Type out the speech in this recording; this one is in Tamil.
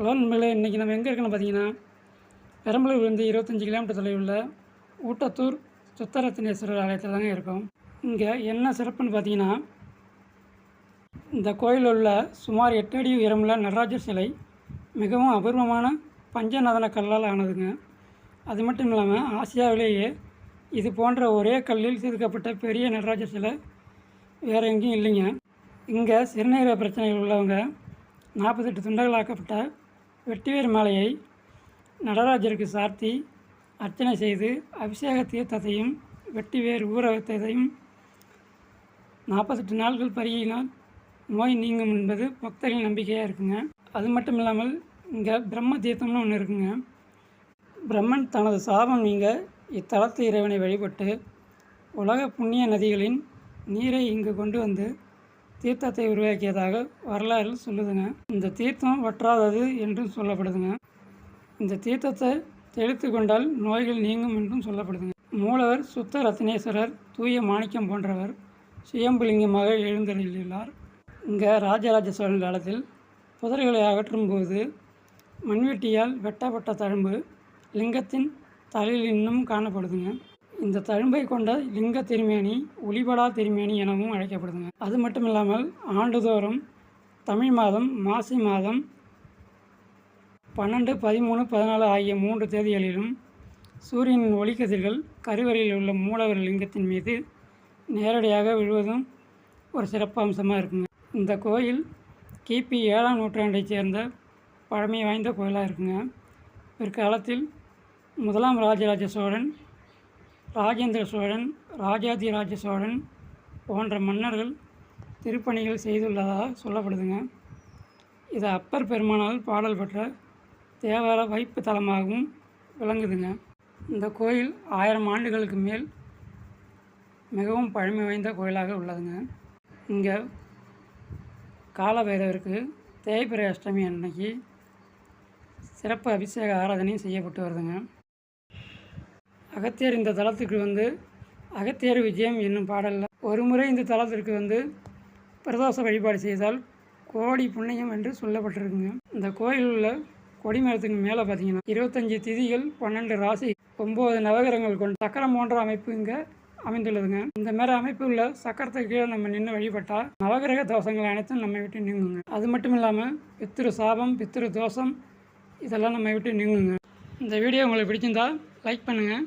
ஹலோ நண்பர்களே இன்றைக்கி நம்ம எங்கே இருக்கோம்னு பார்த்தீங்கன்னா பெரம்பலூர்லேருந்து இருபத்தஞ்சி கிலோமீட்டர் தொலைவில் உள்ள ஊட்டத்தூர் சுத்தரத்தினேஸ்வரர் ஆலயத்தில் தாங்க இருக்கோம். இங்கே என்ன சிறப்புன்னு பார்த்தீங்கன்னா இந்த கோயிலில் உள்ள சுமார் எட்டு அடி உயரமுள்ள நடராஜர் சிலை மிகவும் அபூர்வமான பஞ்சநதன கல்லால் ஆனதுங்க. அது மட்டும் இல்லாமல் ஆசியாவிலேயே இது போன்ற ஒரே கல்லில் செதுக்கப்பட்ட பெரிய நடராஜர் சிலை வேறு எங்கேயும் இல்லைங்க. இங்கே சிறுநீரக பிரச்சனைகள் உள்ளவங்க நாற்பத்தெட்டு துண்டங்களாக்கப்பட்ட வெட்டிவேர் மாலையை நடராஜருக்கு சார்த்தி அர்ச்சனை செய்து அபிஷேக தீர்த்தத்தையும் வெட்டிவேர் ஊற வைத்ததையும் நாற்பத்தெட்டு நாட்கள் பருகினால் நோய் நீங்கும் என்பது பக்தர்களின் நம்பிக்கையாக இருக்குங்க. அது மட்டும் இல்லாமல் இங்கே பிரம்ம தீர்த்தம்னு ஒன்று இருக்குங்க. பிரம்மன் தனது சாபம் நீங்க இத்தலத்து இறைவனை வழிபட்டு உலக புண்ணிய நதிகளின் நீரை இங்கு கொண்டு வந்து தீர்த்தத்தை உருவாக்கியதாக வரலாறு சொல்லுதுங்க. இந்த தீர்த்தம் வற்றாதது என்றும் சொல்லப்படுதுங்க. இந்த தீர்த்தத்தை தெளித்து கொண்டால் நோய்கள் நீங்கும் என்றும் சொல்லப்படுதுங்க. மூலவர் சுத்த ரத்னேஸ்வரர் தூய மாணிக்கம் போன்றவர் சுயம்புலிங்கமாக எழுந்தருளியுள்ளார். இங்கே ராஜராஜ சோழன் காலத்தில் புதர்களை அகற்றும் போது மண்வெட்டியால் வெட்டப்பட்ட தழும்பு லிங்கத்தின் தலையில் இன்னும் காணப்படுதுங்க. இந்த தழும்பை கொண்ட லிங்க திருமேனி ஒளிபடா திருமேனி எனவும் அழைக்கப்படுதுங்க. அது மட்டும் இல்லாமல் ஆண்டுதோறும் தமிழ் மாதம் மாசி மாதம் பன்னெண்டு பதிமூணு பதினாலு ஆகிய மூன்று தேதிகளிலும் சூரியனின் ஒளிக்கதிர்கள் கருவறையில் உள்ள மூலவர் லிங்கத்தின் மீது நேரடியாக விழுவதும் ஒரு சிறப்பம்சமாக இருக்குங்க. இந்த கோயில் கிபி ஏழாம் நூற்றாண்டைச் சேர்ந்த பழமை வாய்ந்த கோயிலாக இருக்குங்க. பிற்காலத்தில் முதலாம் ராஜராஜ சோழன் ராஜேந்திர சோழன் ராஜாதிராஜ சோழன் போன்ற மன்னர்கள் திருப்பணிகள் செய்துள்ளதாக சொல்லப்படுதுங்க. இது அப்பர் பெருமானால் பாடல் பெற்ற தேவார வைப்பு தலமாகவும் விளங்குதுங்க. இந்த கோயில் ஆயிரம் ஆண்டுகளுக்கு மேல் மிகவும் பழமை வாய்ந்த கோயிலாக உள்ளதுங்க. இங்கே காலபைரவருக்கு தேய்பிரை அஷ்டமி அன்னைக்கு சிறப்பு அபிஷேக ஆராதனையும் செய்யப்பட்டு வருதுங்க. அகத்தியர் இந்த தலத்துக்கு வந்து அகத்தியர் விஜயம் என்னும் பாடலில். ஒரு முறை இந்த தலத்திற்கு வந்து பிரதோஷ வழிபாடு செய்தால் கோடி புண்ணியம் என்று சொல்லப்பட்டிருக்குங்க. இந்த கோயில் உள்ள கொடிமரத்துக்கு மேலே பார்த்தீங்கன்னா இருபத்தஞ்சி திதிகள் பன்னெண்டு ராசி ஒம்பது நவகிரகங்கள் கொண்டு சக்கரம் போன்ற அமைப்பு இங்கே அமைந்துள்ளதுங்க. இந்த மாதிரி அமைப்பு உள்ள சக்கரத்துக்கு கீழே நம்ம நின்று வழிபட்டால் நவகிரக தோஷங்கள் அனைத்தும் நம்மை விட்டு நீங்குங்க. அது மட்டும் இல்லாமல் பித்திரு சாபம் பித்திரு தோஷம் இதெல்லாம் நம்ம விட்டு நீங்குங்க. இந்த வீடியோ உங்களுக்கு பிடிச்சிருந்தா லைக் பண்ணுங்கள்